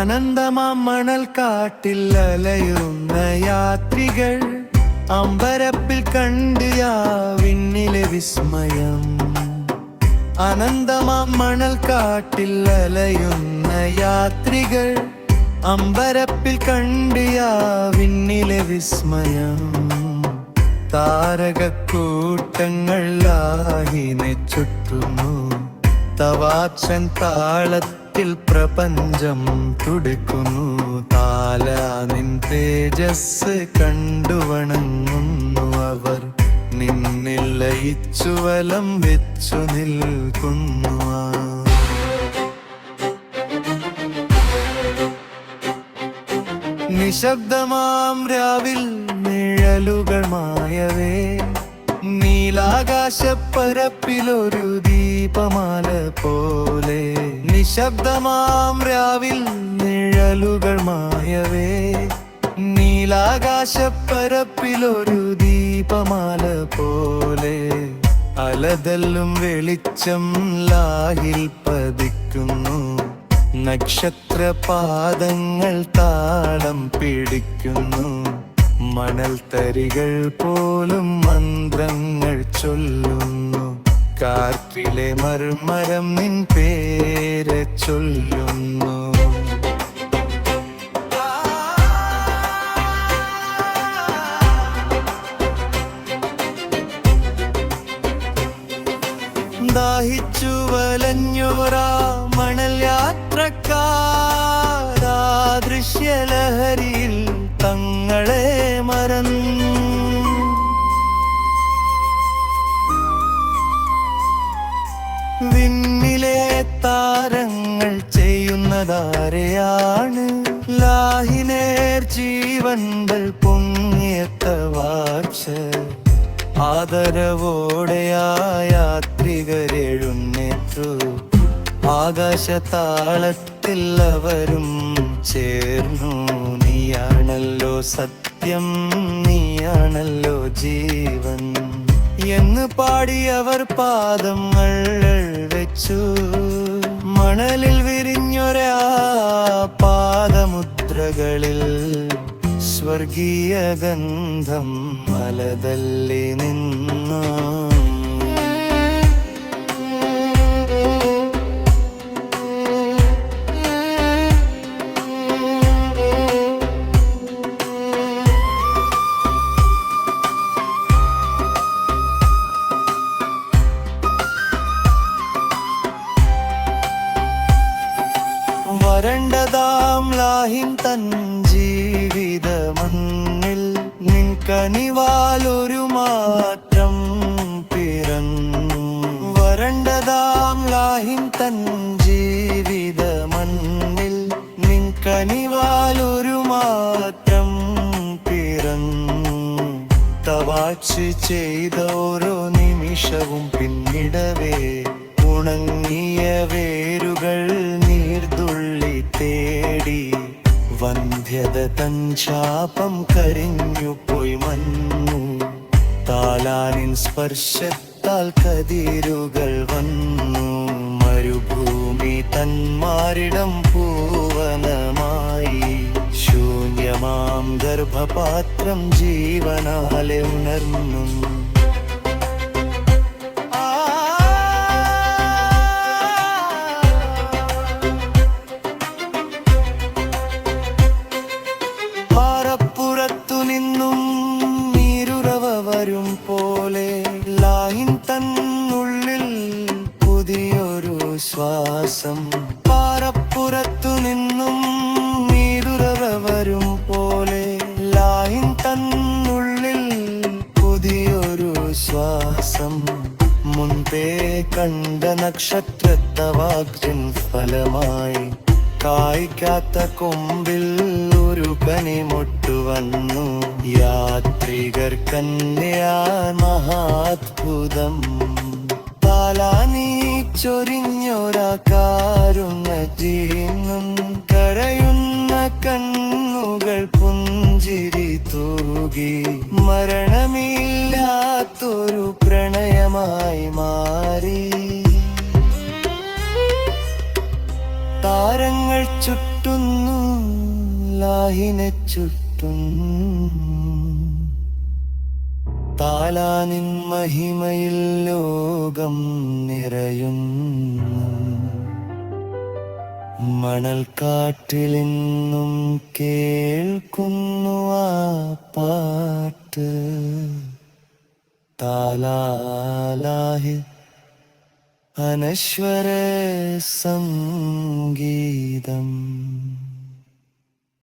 അനന്തമാം മണൽ കാട്ടിൽ അലയുന്ന യാത്രികൾ അമ്പരപ്പിൽ കണ്ട് യാവിന്നിലെ വിസ്മയം. അനന്തമാം മണൽ കാട്ടിൽ അലയുന്ന യാത്രികൾ അമ്പരപ്പിൽ കണ്ട് യാവിന്നിലെ വിസ്മയം. താരകക്കൂട്ടങ്ങൾ ചുറ്റുന്നു. തവാച്ചൻ താളത്തിൽ പ്രപഞ്ചം തുടിക്കുന്നു. താലാനിൻ തേജസ് കണ്ടുവണങ്ങുന്നു അവർ. നിന്നിൽ ലയിച്ചു വലം വെച്ചു നിൽക്കുന്നു നിശബ്ദമാം രാവിൽ നിഴലുകൾ മായവേ. നീലാകാശപ്പരപ്പിലൊരു ദീപമാല പോലെ നിശബ്ദമാം രാവിൽ നിഴലുകൾ മായവേ. നീലാകാശപ്പരപ്പിലൊരു ദീപമാല പോലെ അലതല്ലും വെളിച്ചം ലാഹിൽ പതിക്കുന്നു. നക്ഷത്രപാദങ്ങൾ താളം പിടിക്കുന്നു. മണൽ തരികൾ പോലും മന്ത്രങ്ങൾ ചൊല്ലുന്നു. കാറ്റിലെ മർമരം നിൻ പേര് ചൊല്ലുന്നു. ദാഹിച്ചു വലഞ്ഞോരാ മണൽ യാത്രക്കാരാ ദൃശ്യലഹരിയിൽ തങ്ങളെ മറന്നു. ചെയ്യുന്നതാരെയാണ് ലാഹിനേർ ജീവൻകൾ പൊങ്ങിയത്ത ആദരവോടെ ആദരവോടെയാ യാത്രികരെഴുന്നേറ്റു. ആകാശതാളത്തിൽ അവരും ചേർന്നു. നീയാണല്ലോ സത്യം നീയാണല്ലോ ജീവൻ. എന്ന് പാടിയവർ പാദങ്ങൾ വെച്ചു. മണലിൽ വിരിഞ്ഞൊരാ പാദമുദ്രകളിൽ സ്വർഗീയ ഗന്ധം മലതല്ലി നിന്നു. വരണ്ടതാം ലാഹിൻ തൻ ജീവിത മണ്ണിൽ നിൻ കനിവാലൊരു മാറ്റം പിറന്നു. വരണ്ടതാം ലാഹിൻ തൻ ജീവിത മണ്ണിൽ നിൻ കനിവാലൊരു മാറ്റം പിറന്നു. തവാച്ച് ചെയ്ത ഓരോ നിമിഷവും പിന്നിടവേ ഉണങ്ങിയ വേരുകൾ നീർതുള്ളി തേടി വന്ധ്യത തൻ ശാപം കരിഞ്ഞു പോയി മഞ്ഞു താലാനിൻ സ്പർശത്താൽ കതിരുകൾ വന്നു. മരുഭൂമി തന്മാരിടം പൂവനമായി ശൂന്യമാം ഗർഭപാത്രം ജീവനാലെ ഉണർന്നു. ശ്വാസം പാറപ്പുറത്തു നിന്നും നീരുറവ വരും പോലെ ലായിൻ തന്നുള്ളിൽ പുതിയൊരു ശ്വാസം. മുൻപേ കണ്ട നക്ഷത്രത്തവാക്യൻ ഫലമായി കായ്ക്കാത്ത കൊമ്പിൽ ഒരു കനി വന്നു. യാത്രികർ കന്യാ മഹാത്ഭുതം. ചൊരിഞ്ഞൊരാ കാരുന്ന ജീന്നും കരയുന്ന കണ്ണുകൾ പുഞ്ചിരി തൂകി മരണമില്ലാത്തൊരു പ്രണയമായി മാറി. താരങ്ങൾ ചുറ്റുന്നു ലാഹിനെ ചുറ്റും താലാനിൻ മഹിമയിൽ ലോകം നിറയുന്നു. മണൽക്കാട്ടിലിന്നും കേൾക്കുന്നു ആ പാട്ട്. താലാലാഹി അനശ്വര സംഗീതം.